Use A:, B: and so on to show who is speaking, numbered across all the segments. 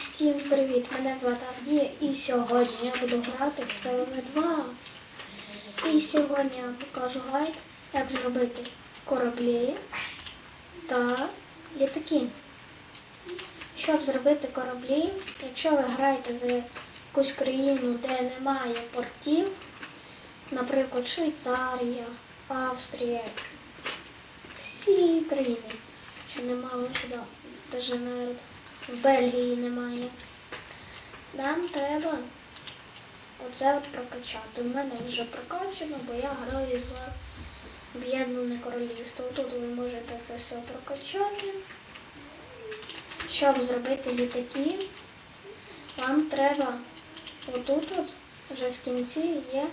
A: всім привіт! Мене звати Авдія і сьогодні я буду грати в CLV 2. І сьогодні я покажу гайд, як зробити кораблі та літаки. Щоб зробити кораблі, якщо ви граєте за якусь країну, де немає портів, наприклад, Швейцарія, Австрія, всі країни, що немає сюди, навіть в Бельгії немає. Нам треба оце от прокачати. У мене вже прокачано, бо я граю за об'єднане королівство. Тут ви можете це все прокачати. Щоб зробити літаки, вам треба отут от вже в кінці є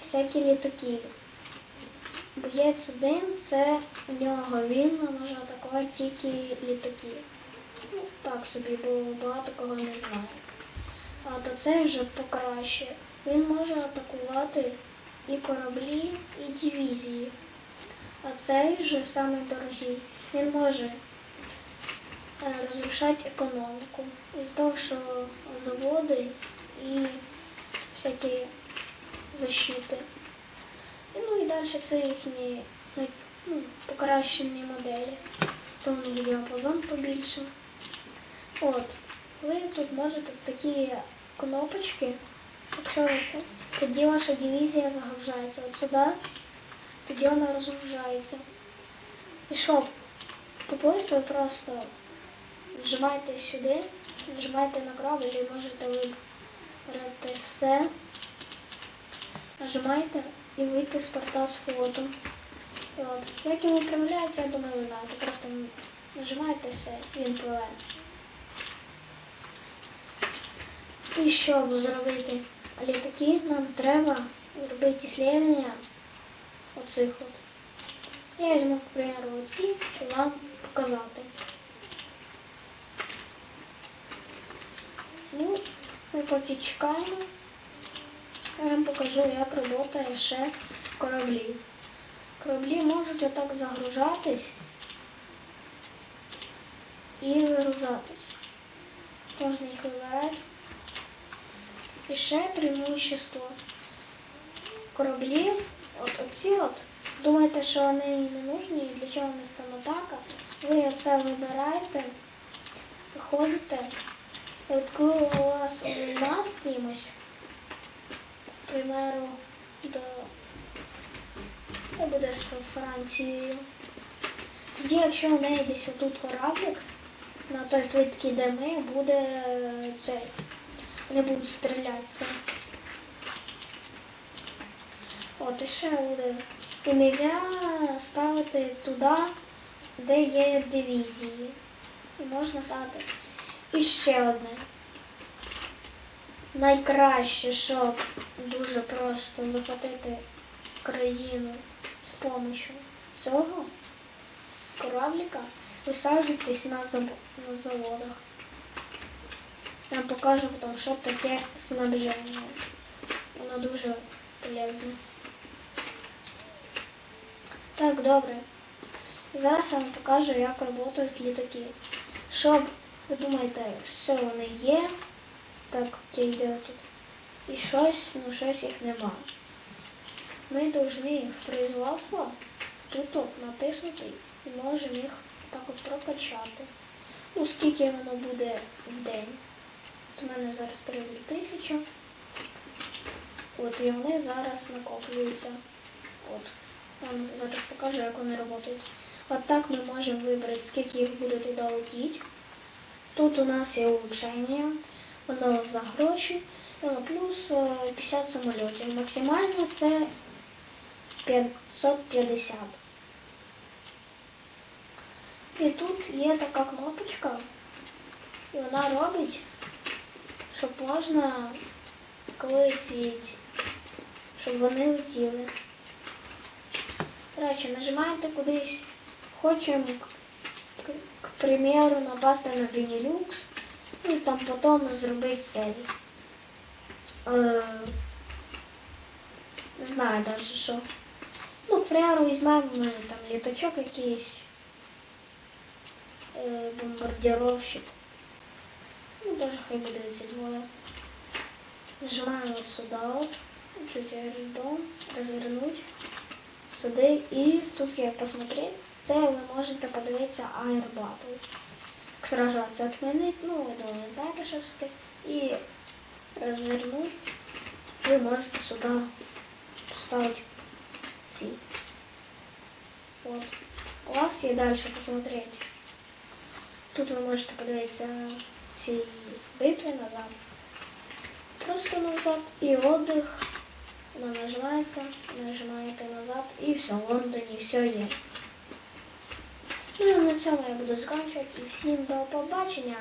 A: всякі літаки. Боєць один це у нього він може атакувати тільки літаки. Ну, так собі, бо багато кого не знає. А то це вже покраще. Він може атакувати і кораблі, і дивізії. А цей вже самий дорогий. Він може е, розрушати економіку. Із того, що заводи і всякі защити. І, ну і далі це їхні ну, покращені моделі. То у них діапазон побільше. От, ви тут можете такі кнопочки, якщо це, тоді ваша дивізія загружається от сюди, тоді вона розгружається. І щоб поплисти, ви просто нажимаєте сюди, нажимаєте на корабль і можете вибрати все. Нажимаєте і вийти з порта з флотом. І от, як його управляють, я думаю, ви знаєте. Просто нажимаєте все, він пливе. І щоб зробити літаки, нам треба зробити исследовання оцих от. Я візьму, к примеру, оці і вам показати. Ну, ми поки чекаємо. Я вам покажу, як працює ще кораблі. Кораблі можуть отак загружатись і вигружатись. Можна їх вибирати. І ще преимущество кораблів, от оці от, думаєте, що вони не нужні і для чого вони там атака, ви це вибираєте, виходите, і от коли у вас війна з кимось, примеру, до ну, буде з. Тоді, якщо в неї десь отут кораблик, на той плитці, де ми, буде е, цей. Вони будуть стріляти. От і ще буде. І не можна ставити туди, де є дивізії. І можна ставити. І ще одне. Найкраще, щоб дуже просто захватити країну з допомогою цього кораблика, висаджуйтесь на заводах. Я вам покажу потім, що таке снабження. Воно дуже полезне. Так, добре. Зараз я вам покажу, як працюють літаки. Щоб, ви думаєте, все вони є, так, окей, де тут? І щось, ну щось їх нема. Ми повинні в производство тут натиснути і можемо їх так от прокачати. Ну, скільки воно буде в день. У мене зараз перевід тисяча. От і вони зараз накоплюються. От. Я вам зараз покажу, як вони працюють. От так ми можемо вибрати, скільки їх буде туди летіти. Тут у нас є улучшення, воно за гроші, е, плюс е, 50 самольотів. Максимально це 550. І тут є така кнопочка, і вона робить, щоб можна ці- щоб вони летіли. Коротше, нажимаєте кудись, хочемо, к, к примеру, напасти на Benelux, ну і там потім зробити серію. Е, не знаю навіть що. Ну, к примеру, візьмемо там літачок якийсь, е, бомбардировщик. Ну, даже хай буде ці двоє. Нажимаємо от сюди от. Дом, розвернуть. Сюди. І тут є посмотреть. Це ви можете подивитися Battle. Як сражатися отменить, ну, ви думаю, знаєте, що таке. І розвернуть. Ви можете сюди вставити ці. Вот. У вас є далі посмотреть. Тут ви можете подивитися ці битви назад. Просто назад і. Вона нажимається, нажимаєте назад і все, в Лондоні все є. Ну, на цьому я буду закінчувати. І всім до побачення.